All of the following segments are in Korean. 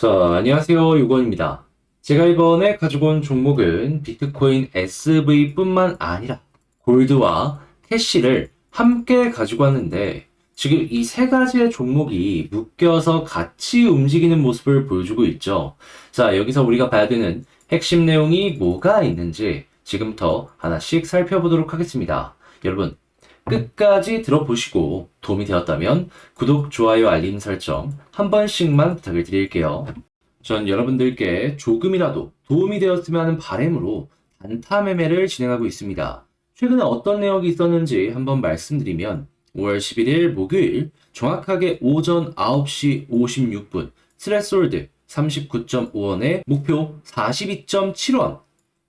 자, 안녕하세요. 유건입니다. 제가 이번에 가지고 온 종목은 비트코인 SV뿐만 아니라 골드와 캐시를 함께 가지고 왔는데 지금 이 세 가지의 종목이 묶여서 같이 움직이는 모습을 보여주고 있죠. 자, 여기서 우리가 봐야 되는 핵심 내용이 뭐가 있는지 지금부터 하나씩 살펴보도록 하겠습니다. 여러분, 끝까지 들어보시고 도움이 되었다면 구독, 좋아요, 알림 설정 한 번씩만 부탁을 드릴게요. 전 여러분들께 조금이라도 도움이 되었으면 하는 바람으로 단타 매매를 진행하고 있습니다. 최근에 어떤 내역이 있었는지 한번 말씀드리면 5월 11일 목요일 정확하게 오전 9시 56분 스레솔드 39.5원에 목표 42.7원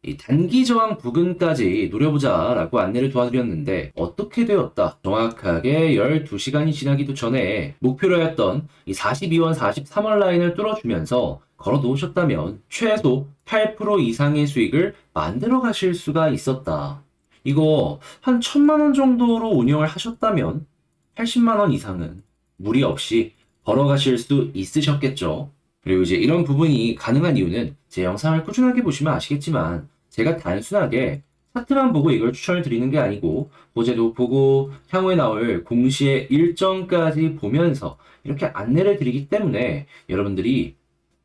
이 단기 저항 부근까지 노려보자 라고 안내를 도와드렸는데 어떻게 되었다? 정확하게 12시간이 지나기도 전에 목표로 했던 이 42원, 43원 라인을 뚫어주면서 걸어 놓으셨다면 최소 8% 이상의 수익을 만들어 가실 수가 있었다. 이거 한 천만 원 정도로 운영을 하셨다면 80만 원 이상은 무리 없이 벌어가실 수 있으셨겠죠. 그리고 이제 이런 부분이 가능한 이유는 제 영상을 꾸준하게 보시면 아시겠지만 제가 단순하게 차트만 보고 이걸 추천을 드리는 게 아니고 호재도 보고 향후에 나올 공시의 일정까지 보면서 이렇게 안내를 드리기 때문에 여러분들이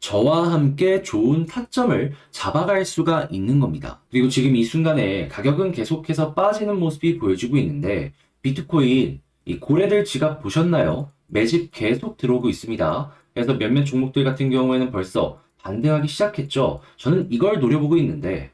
저와 함께 좋은 타점을 잡아갈 수가 있는 겁니다. 그리고 지금 이 순간에 가격은 계속해서 빠지는 모습이 보여지고 있는데 비트코인 이 고래들 지갑 보셨나요? 매집 계속 들어오고 있습니다. 그래서 몇몇 종목들 같은 경우에는 벌써 반등하기 시작했죠. 저는 이걸 노려보고 있는데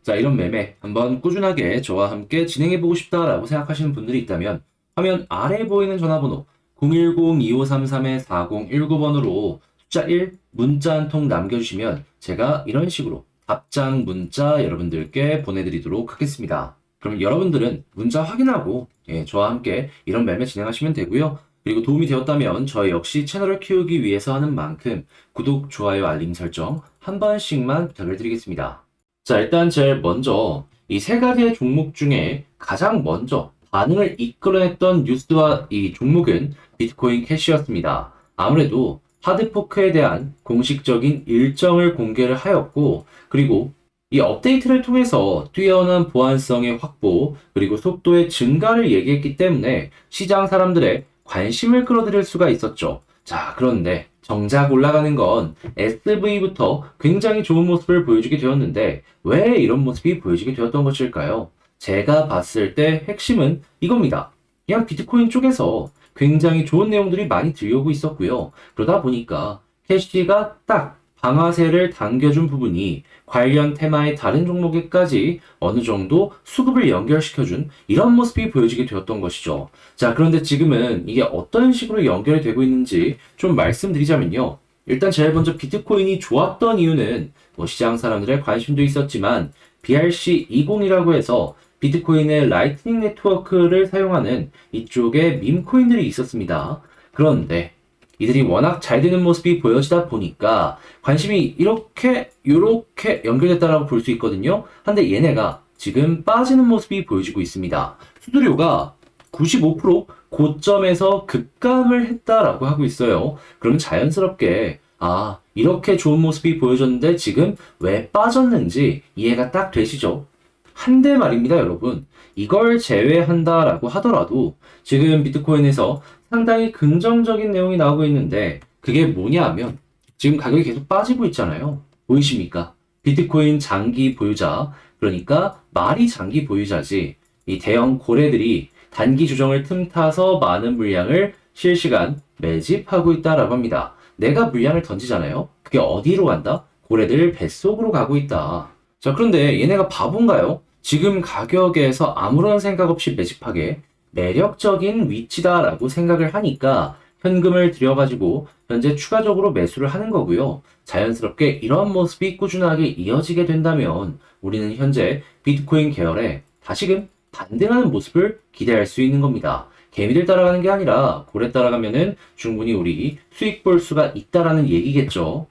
자 이런 매매 한번 꾸준하게 저와 함께 진행해보고 싶다라고 생각하시는 분들이 있다면 화면 아래에 보이는 전화번호 010-2533-4019번으로 숫자 1 문자 한 통 남겨주시면 제가 이런 식으로 답장 문자 여러분들께 보내드리도록 하겠습니다. 그럼 여러분들은 문자 확인하고 예, 저와 함께 이런 매매 진행하시면 되고요. 그리고 도움이 되었다면 저 역시 채널을 키우기 위해서 하는 만큼 구독, 좋아요, 알림 설정 한 번씩만 부탁을 드리겠습니다. 자, 일단 제일 먼저 이 세 가지의 종목 중에 가장 먼저 반응을 이끌어냈던 뉴스와 이 종목은 비트코인 캐시였습니다. 아무래도 하드포크에 대한 공식적인 일정을 공개를 하였고, 그리고 이 업데이트를 통해서 뛰어난 보안성의 확보, 그리고 속도의 증가를 얘기했기 때문에 시장 사람들의 관심을 끌어들일 수가 있었죠. 자, 그런데 정작 올라가는 건 SV부터 굉장히 좋은 모습을 보여주게 되었는데 왜 이런 모습이 보여지게 되었던 것일까요? 제가 봤을 때 핵심은 이겁니다. 그냥 비트코인 쪽에서 굉장히 좋은 내용들이 많이 들려오고 있었고요. 그러다 보니까 캐시가 딱 방아쇠를 당겨준 부분이 관련 테마의 다른 종목에까지 어느 정도 수급을 연결시켜준 이런 모습이 보여지게 되었던 것이죠. 자, 그런데 지금은 이게 어떤 식으로 연결이 되고 있는지 좀 말씀드리자면요. 일단 제일 먼저 비트코인이 좋았던 이유는 뭐 시장 사람들의 관심도 있었지만 BRC20이라고 해서 비트코인의 라이트닝 네트워크를 사용하는 이쪽에 밈코인들이 있었습니다. 그런데 이들이 워낙 잘 되는 모습이 보여지다 보니까 관심이 이렇게 요렇게 연결됐다라고 볼 수 있거든요. 근데 얘네가 지금 빠지는 모습이 보여지고 있습니다. 수수료가 95% 고점에서 급감을 했다라고 하고 있어요. 그럼 자연스럽게 아 이렇게 좋은 모습이 보여졌는데 지금 왜 빠졌는지 이해가 딱 되시죠? 한데 말입니다, 여러분. 이걸 제외한다라고 하더라도 지금 비트코인에서 상당히 긍정적인 내용이 나오고 있는데 그게 뭐냐 하면 지금 가격이 계속 빠지고 있잖아요. 보이십니까? 비트코인 장기 보유자, 그러니까 말이 장기 보유자지 이 대형 고래들이 단기 조정을 틈타서 많은 물량을 실시간 매집하고 있다라고 합니다. 내가 물량을 던지잖아요. 그게 어디로 간다? 고래들 뱃속으로 가고 있다. 자, 그런데 얘네가 바본가요? 지금 가격에서 아무런 생각 없이 매집하게 매력적인 위치다라고 생각을 하니까 현금을 들여가지고 현재 추가적으로 매수를 하는 거고요. 자연스럽게 이런 모습이 꾸준하게 이어지게 된다면 우리는 현재 비트코인 계열에 다시금 반등하는 모습을 기대할 수 있는 겁니다. 개미들 따라가는 게 아니라 고래 따라가면은 충분히 우리 수익 볼 수가 있다라는 얘기겠죠.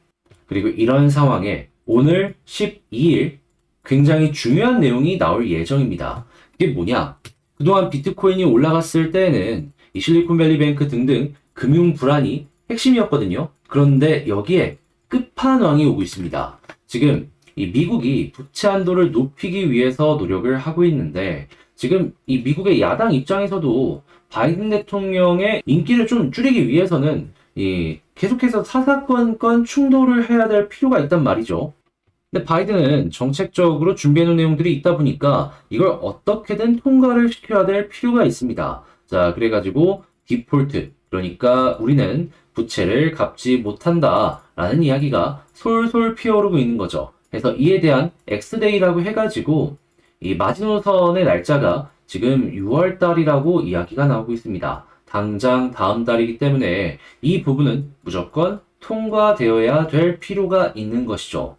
그리고 이런 상황에 오늘 12일 굉장히 중요한 내용이 나올 예정입니다. 그게 뭐냐? 그동안 비트코인이 올라갔을 때에는 이 실리콘밸리 뱅크 등등 금융 불안이 핵심이었거든요. 그런데 여기에 끝판왕이 오고 있습니다. 지금 이 미국이 부채 한도를 높이기 위해서 노력을 하고 있는데 지금 이 미국의 야당 입장에서도 바이든 대통령의 인기를 좀 줄이기 위해서는 이 계속해서 사사건건 충돌을 해야 될 필요가 있단 말이죠. 근데 바이든은 정책적으로 준비해놓은 내용들이 있다 보니까 이걸 어떻게든 통과를 시켜야 될 필요가 있습니다. 자, 그래가지고 디폴트, 그러니까 우리는 부채를 갚지 못한다라는 이야기가 솔솔 피어오르고 있는 거죠. 그래서 이에 대한 X데이라고 해가지고 이 마지노선의 날짜가 지금 6월 달이라고 이야기가 나오고 있습니다. 당장 다음 달이기 때문에 이 부분은 무조건 통과되어야 될 필요가 있는 것이죠.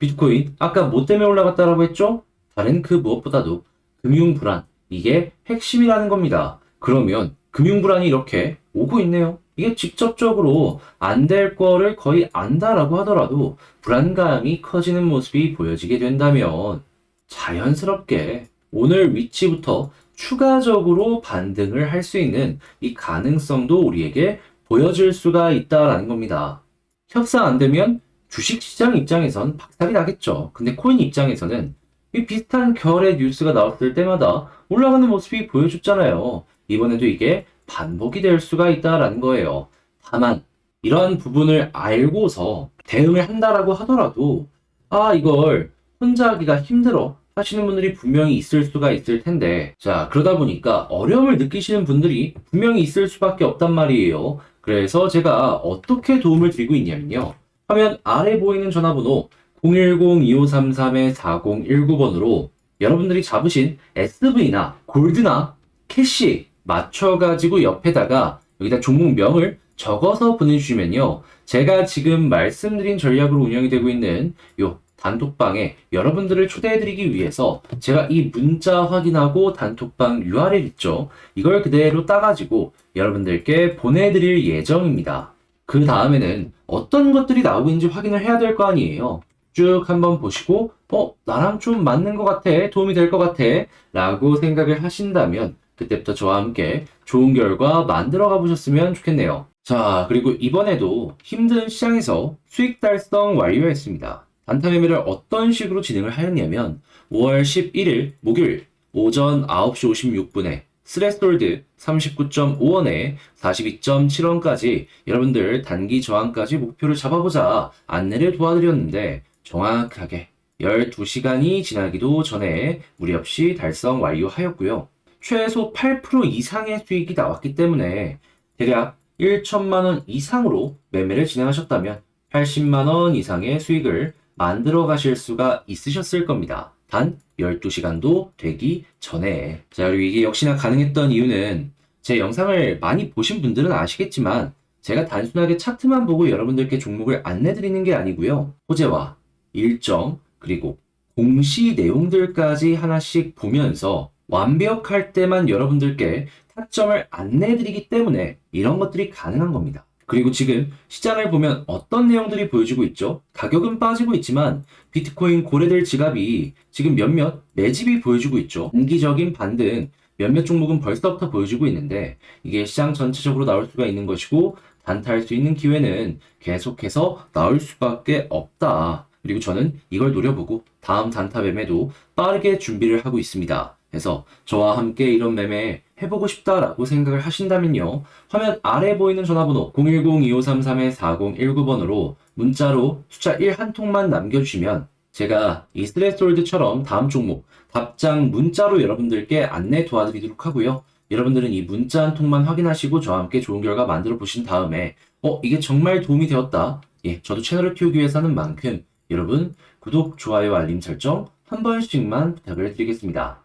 비트코인 아까 뭐 때문에 올라갔다라고 했죠? 다른 그 무엇보다도 금융 불안 이게 핵심이라는 겁니다. 그러면 금융 불안이 이렇게 오고 있네요. 이게 직접적으로 안 될 거를 거의 안다라고 하더라도 불안감이 커지는 모습이 보여지게 된다면 자연스럽게 오늘 위치부터 추가적으로 반등을 할 수 있는 이 가능성도 우리에게 보여질 수가 있다라는 겁니다. 협상 안 되면 주식시장 입장에선 박살이 나겠죠. 근데 코인 입장에서는 이 비슷한 결의 뉴스가 나왔을 때마다 올라가는 모습이 보여줬잖아요. 이번에도 이게 반복이 될 수가 있다라는 거예요. 다만 이러한 부분을 알고서 대응을 한다라고 하더라도 아 이걸 혼자 하기가 힘들어 하시는 분들이 분명히 있을 수가 있을 텐데 자 그러다 보니까 어려움을 느끼시는 분들이 분명히 있을 수밖에 없단 말이에요. 그래서 제가 어떻게 도움을 드리고 있냐면요. 화면 아래 보이는 전화번호 010-2533-4019번으로 여러분들이 잡으신 SV나 골드나 캐시 맞춰가지고 옆에다가 여기다 종목명을 적어서 보내주시면요. 제가 지금 말씀드린 전략으로 운영이 되고 있는 요 단톡방에 여러분들을 초대해드리기 위해서 제가 이 문자 확인하고 단톡방 URL 있죠. 이걸 그대로 따가지고 여러분들께 보내드릴 예정입니다. 그 다음에는 어떤 것들이 나오고 있는지 확인을 해야 될 거 아니에요. 쭉 한번 보시고, 어, 나랑 좀 맞는 것 같아, 도움이 될 것 같아, 라고 생각을 하신다면, 그때부터 저와 함께 좋은 결과 만들어 가보셨으면 좋겠네요. 자, 그리고 이번에도 힘든 시장에서 수익 달성 완료했습니다. 단타 매매를 어떤 식으로 진행을 하였냐면, 5월 11일 목요일 오전 9시 56분에 스레스홀드 39.5원에 42.7원까지 여러분들 단기 저항까지 목표를 잡아보자 안내를 도와드렸는데 정확하게 12시간이 지나기도 전에 무리 없이 달성 완료하였고요. 최소 8% 이상의 수익이 나왔기 때문에 대략 1천만 원 이상으로 매매를 진행하셨다면 80만 원 이상의 수익을 만들어 가실 수가 있으셨을 겁니다. 단 12시간도 되기 전에. 자, 그리고 이게 역시나 가능했던 이유는 제 영상을 많이 보신 분들은 아시겠지만 제가 단순하게 차트만 보고 여러분들께 종목을 안내드리는 게 아니고요. 호재와 일정 그리고 공시 내용들까지 하나씩 보면서 완벽할 때만 여러분들께 타점을 안내드리기 때문에 이런 것들이 가능한 겁니다. 그리고 지금 시장을 보면 어떤 내용들이 보여지고 있죠? 가격은 빠지고 있지만 비트코인 고래들 지갑이 지금 몇몇 매집이 보여지고 있죠. 단기적인 반등 몇몇 종목은 벌써부터 보여지고 있는데 이게 시장 전체적으로 나올 수가 있는 것이고 단타할 수 있는 기회는 계속해서 나올 수밖에 없다. 그리고 저는 이걸 노려보고 다음 단타 매매도 빠르게 준비를 하고 있습니다. 그래서 저와 함께 이런 매매 해보고 싶다라고 생각을 하신다면요. 화면 아래 보이는 전화번호 010-2533-4019번으로 문자로 숫자 1 한 통만 남겨주시면 제가 이 스트레스홀드처럼 다음 종목 답장 문자로 여러분들께 안내 도와드리도록 하고요. 여러분들은 이 문자 한 통만 확인하시고 저와 함께 좋은 결과 만들어 보신 다음에 어 이게 정말 도움이 되었다. 예, 저도 채널을 키우기 위해서 하는 만큼 여러분 구독, 좋아요, 알림 설정 한 번씩만 부탁을 드리겠습니다.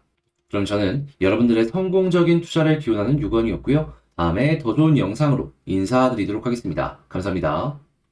그럼 저는 여러분들의 성공적인 투자를 기원하는 유건이었고요. 다음에 더 좋은 영상으로 인사드리도록 하겠습니다. 감사합니다.